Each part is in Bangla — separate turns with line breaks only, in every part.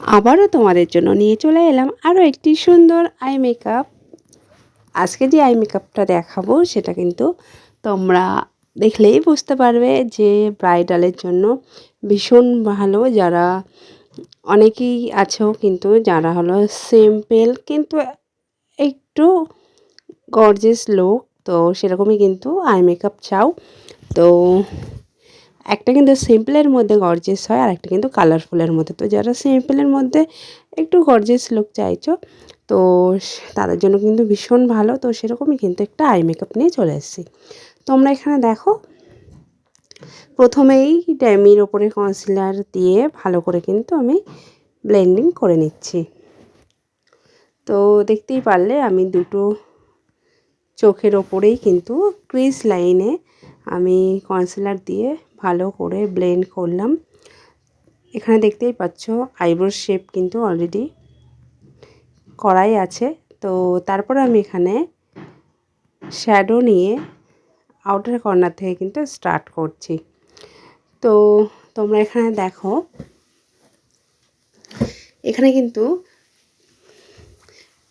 আবারও তোমাদের জন্য নিয়ে চলে এলাম আরও একটি সুন্দর আই মেকআপ আজকে যে আই মেকআপটা দেখাবো সেটা কিন্তু তোমরা দেখলেই বুঝতে পারবে যে ব্রাইডালের জন্য ভীষণ ভালো। যারা অনেকেই আছেও কিন্তু যারা হলো সিম্পল কিন্তু একটু গর্জেস লোক তো সেরকমই কিন্তু আই মেকআপ চাও। তো একটা কিন্তু সিম্পলের মধ্যে গর্জেস হয়, আর একটা কিন্তু কালারফুলের মধ্যে। তো যারা সিম্পলের মধ্যে একটু গর্জেস লুক চাইছো, তো তাদের জন্য কিন্তু ভীষণ ভালো। তো সেরকমই কিন্তু একটা আই মেকআপ নিয়ে চলে এসেছি। তোমরা এখানে দেখো, প্রথমেই ড্যামির ওপরে কনসিলার দিয়ে ভালো করে কিন্তু আমি ব্লেন্ডিং করে নিচ্ছি। তো দেখতেই পারলে আমি দুটো চোখের ওপরেই কিন্তু ক্রিজ লাইনে আমি কনসিলার দিয়ে ভালো করে ব্লেন্ড করলাম। এখানে দেখতেই পাচ্ছ আইব্রোর শেপ কিন্তু অলরেডি করাই আছে। তো তারপর আমি এখানে শ্যাডো নিয়ে আউটার কর্নার থেকে কিন্তু স্টার্ট করছি। তো তোমরা এখানে দেখো, এখানে কিন্তু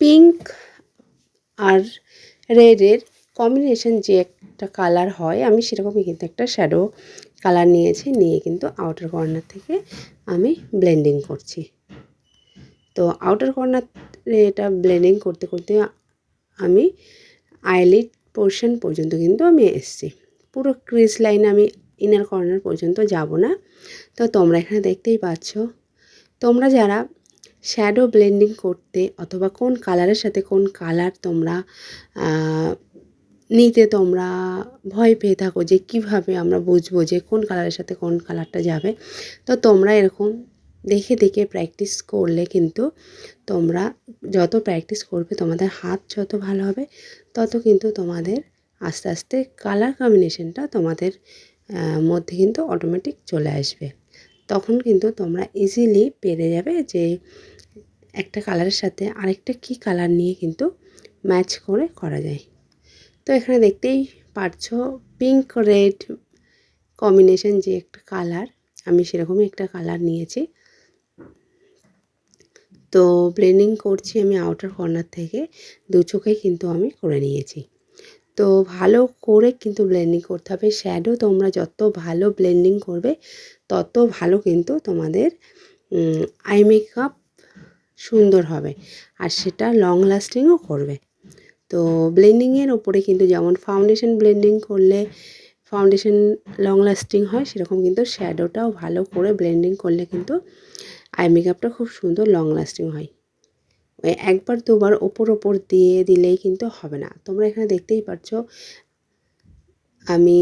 পিঙ্ক আর রেডের কম্বিনেশন যে একটা কালার হয়, আমি সেরকমই কিন্তু একটা শ্যাডো কালার নিয়েছি, নিয়ে কিন্তু আউটার কর্নার থেকে আমি ব্লেন্ডিং করছি। তো আউটার কর্নার এটা ব্লেন্ডিং করতে করতে আমি আইলিড পোর্শন পর্যন্ত কিন্তু আমি এসছি। পুরো ক্রিজ লাইনে আমি ইনার কর্নার পর্যন্ত যাব না। তো তোমরা এখানে দেখতেই পাচ্ছ, তোমরা যারা শ্যাডো ব্লেন্ডিং করতে অথবা কোন কালারের সাথে কোন কালার তোমরা নিতে তোমরা ভয় পেয়ে থাকো যে কীভাবে আমরা বুঝব যে কোন কালারের সাথে কোন কালারটা যাবে। তো তোমরা এরকম দেখে দেখে প্র্যাকটিস করলে কিন্তু তোমরা যত প্র্যাকটিস করবে তোমাদের হাত যত ভালো হবে, তত কিন্তু তোমাদের আস্তে আস্তে কালার কম্বিনেশনটা তোমাদের মধ্যে কিন্তু অটোমেটিক চলে আসবে। তখন কিন্তু তোমরা ইজিলি পেরে যাবে যে একটা কালারের সাথে আরেকটা কি কালার নিয়ে কিন্তু ম্যাচ করে করা যায়। তো এখানে দেখতেই পারছ পিঙ্ক রেড কম্বিনেশন যে একটা কালার আমি সেরকমই একটা কালার নিয়েছি। তো ব্লেন্ডিং করছি আমি আউটার কর্নার থেকে, দু চোখে কিন্তু আমি করে নিয়েছি। তো ভালো করে কিন্তু ব্লেন্ডিং করতে হবে শ্যাডো তোমরা যত ভালো ব্লেন্ডিং করবে, তত ভালো কিন্তু তোমাদের আই মেকআপ সুন্দর হবে। আর সেটা লং লাস্টিংও করবে। তো ব্লেন্ডিংয়ের ওপরে কিন্তু যেমন ফাউন্ডেশন ব্লেন্ডিং করলে ফাউন্ডেশন লং লাস্টিং হয়, সেরকম কিন্তু শ্যাডোটাও ভালো করে ব্লেন্ডিং করলে কিন্তু আই মেকআপটা খুব সুন্দর লং লাস্টিং হয়। একবার দুবার ওপর ওপর দিয়ে দিলেই কিন্তু হবে না। তোমরা এখানে দেখতেই পাচ্ছ আমি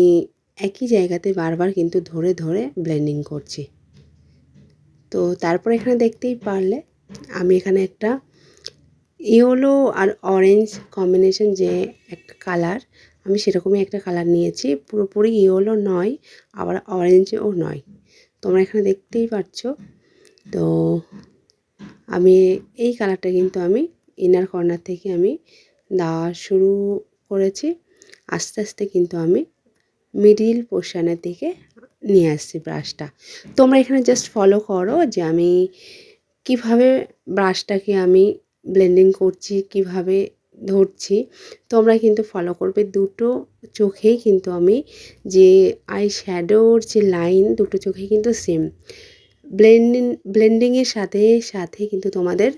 একই জায়গাতে বারবার কিন্তু ধরে ধরে ব্লেন্ডিং করছি। তো তারপর এখানে দেখতেই পারলে, আমি এখানে একটা ইয়েলো আর অরেঞ্জ কম্বিনেশন যে একটা কালার আমি সেরকমই একটা কালার নিয়েছি। পুরোপুরি ইয়েলো নয়, আবার অরেঞ্জও নয়। তোমরা এখানে দেখতেই পাচ্ছ তো আমি এই কালারটা কিন্তু আমি ইনার কর্নার থেকে আমি দেওয়া শুরু করেছি। আস্তে আস্তে কিন্তু আমি মিডিল পোর্শনের দিকে নিয়ে আসছি ব্রাশটা তোমরা এখানে জাস্ট ফলো করো যে আমি কীভাবে ব্রাশটাকে আমি ব্লেন্ডিং করছি, কীভাবে ধরছি তোমরা কিন্তু ফলো করবে দুটো চোখেই কিন্তু আমি যে আই শ্যাডোর যে লাইন দুটো চোখে কিন্তু সেম ব্লেন্ডিং ব্লেন্ডিংয়ের সাথে সাথে কিন্তু তোমাদের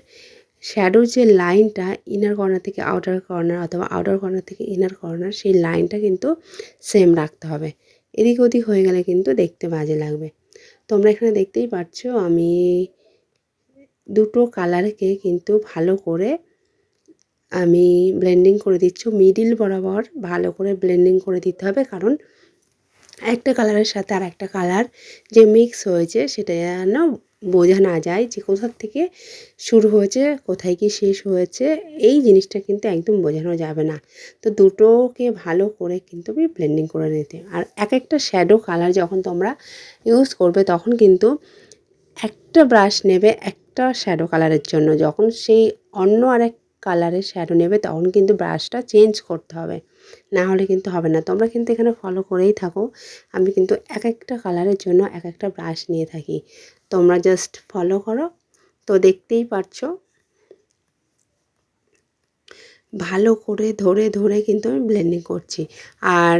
শ্যাডোর যে লাইনটা ইনার কর্নার থেকে আউটার কর্নার অথবা আউটার কর্নার থেকে ইনার কর্নার সেই লাইনটা কিন্তু সেম রাখতে হবে। এদিক ওদিক হয়ে গেলে কিন্তু দেখতে বাজে লাগবে। তোমরা এখানে দেখতেই পাচ্ছ আমি দুটো কালারকে কিন্তু ভালো করে আমি ব্লেন্ডিং করে দিচ্ছি। মিডিল বরাবর ভালো করে ব্লেন্ডিং করে দিতে হবে, কারণ একটা কালারের সাথে আর একটা কালার যে মিক্স হয়েছে সেটা যেন বোঝা না যায় যে কোথার থেকে শুরু হয়েছে, কোথায় কি শেষ হয়েছে, এই জিনিসটা কিন্তু একদম বোঝানো যাবে না। তো দুটোকে ভালো করে কিন্তু আমি ব্লেন্ডিং করে নিতে। আর এক একটা শ্যাডো কালার যখন তোমরা ইউজ করবে, তখন কিন্তু একটা ব্রাশ নেবে একটা শ্যাডো কালারের জন্য। যখন সেই অন্য আরেক কালারের শ্যাডো নেবে, তখন কিন্তু ব্রাশটা চেঞ্জ করতে হবে। না হলে কিন্তু হবে না। তোমরা কিন্তু এখানে ফলো করেই থাকো। আমি কিন্তু এক একটা কালারের জন্য এক একটা ব্রাশ নিয়ে থাকি। তোমরা জাস্ট ফলো করো। তো দেখতেই পাচ্ছ ভালো করে ধরে ধরে কিন্তু আমি ব্লেন্ডিং করছি। আর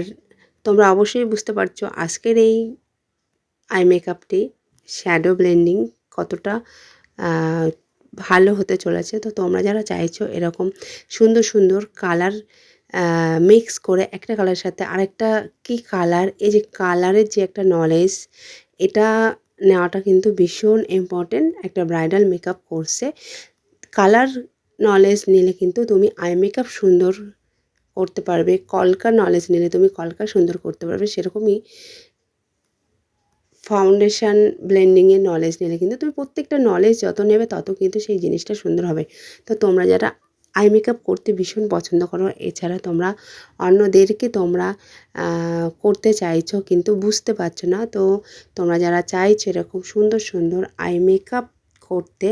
তোমরা অবশ্যই বুঝতে পারছ আজকের এই আই মেকআপটি শ্যাডো ব্লেন্ডিং কতটা ভালো হতে চলেছে। তো তোমরা যারা চাইছো এরকম সুন্দর সুন্দর কালার মিক্স করে একটা কালারের সাথে আরেকটা কি কালার এই যে কালারের যে একটা নলেজ এটা নেওয়াটা কিন্তু ভীষণ ইম্পর্টেন্ট একটা ব্রাইডাল মেকআপ কোর্সে কালার নলেজ নিলে কিন্তু তুমি আই মেকআপ সুন্দর করতে পারবে, কলকা নলেজ নিলে তুমি কলকা সুন্দর করতে পারবে, সেরকমই ফাউন্ডেশন ব্লেন্ডিংয়ের নলেজ নিলে কিন্তু তুমি প্রত্যেকটা নলেজ যত নেবে তত কিন্তু সেই জিনিসটা সুন্দর হবে। তো তোমরা যারা আই মেকআপ করতে ভীষণ পছন্দ করো, এছাড়া তোমরা অন্যদেরকে তোমরা করতে চাইছো কিন্তু বুঝতে পারছ না, তো তোমরা যারা চাইছো এরকম সুন্দর সুন্দর আই মেকআপ করতে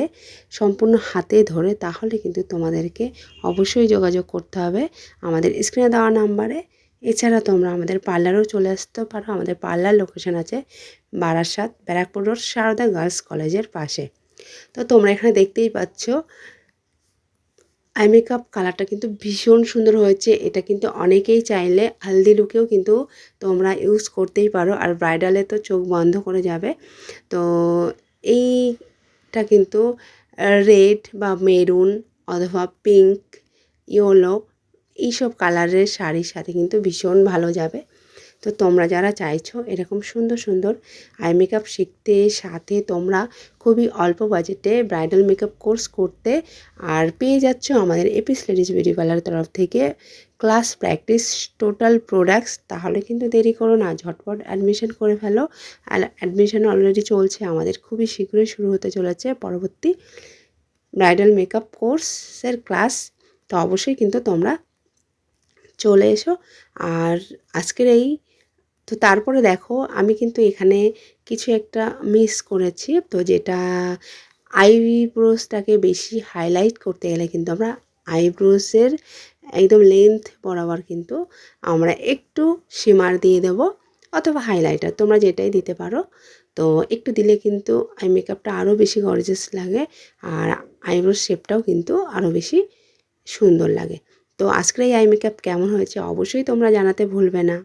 সম্পূর্ণ হাতে ধরে, তাহলে কিন্তু তোমাদেরকে অবশ্যই যোগাযোগ করতে হবে আমাদের স্ক্রিনে দেওয়া নাম্বারে এছাড়া তোমরা আমাদের পার্লারও চলে আসতে পারো, আমাদের পার্লার লোকেশন আছে বারাসাত ব্যারাকপুর রোড, সারদা গার্লস কলেজের পাশে। তো তোমরা এখানে দেখতেই পাচ্ছ, আই মেকআপ কালারটা কিন্তু ভীষণ সুন্দর হয়েছে। এটা কিন্তু অনেকেই চাইলে হালদি লুকেও কিন্তু তোমরা ইউজ করতেই পারো, আর ব্রাইডালে তো চোখ বন্ধ করে যাবে। তো এইটা কিন্তু রেড বা মেরুন অথবা পিঙ্ক ইয়েলো এইসব কালারের শাড়ির সাথে কিন্তু ভীষণ ভালো যাবে। তো তোমরা যারা চাইছো এরকম সুন্দর সুন্দর আই মেকআপ শিখতে, সাথে তোমরা খুবই অল্প বাজেটে ব্রাইডাল মেকআপ কোর্স করতে আর পেয়ে যাচ্ছ আমাদের এপিস লেডিস বিউটি পার্লারের তরফ থেকে ক্লাস প্র্যাকটিস টোটাল প্রোডাক্টস তাহলে কিন্তু দেরি করো না, ঝটপট অ্যাডমিশন করে ফেলো। আর অ্যাডমিশন অলরেডি চলছে, আমাদের খুবই শীঘ্রই শুরু হতে চলেছে পরবর্তী ব্রাইডাল মেকআপ কোর্সের ক্লাস তো অবশ্যই কিন্তু তোমরা চলে এসো। আর আজকের এই তো তারপরে দেখো, আমি কিন্তু এখানে কিছু একটা মিস করেছি। তো যেটা আইব্রোসটাকে বেশি হাইলাইট করতে গেলে কিন্তু আমরা আইব্রোসের একদম লেন্থ বরাবর কিন্তু আমরা একটু শিমার দিয়ে দেব অথবা হাইলাইটার তোমরা যেটাই দিতে পারো। তো একটু দিলে কিন্তু আই মেকআপটা আরও বেশি গর্জেস লাগে আর আইব্রোর শেপটাও কিন্তু আরও বেশি সুন্দর লাগে। তো আজকের এই আই মেকআপ কেমন হয়েছে অবশ্যই তোমরা জানাতে ভুলবে না।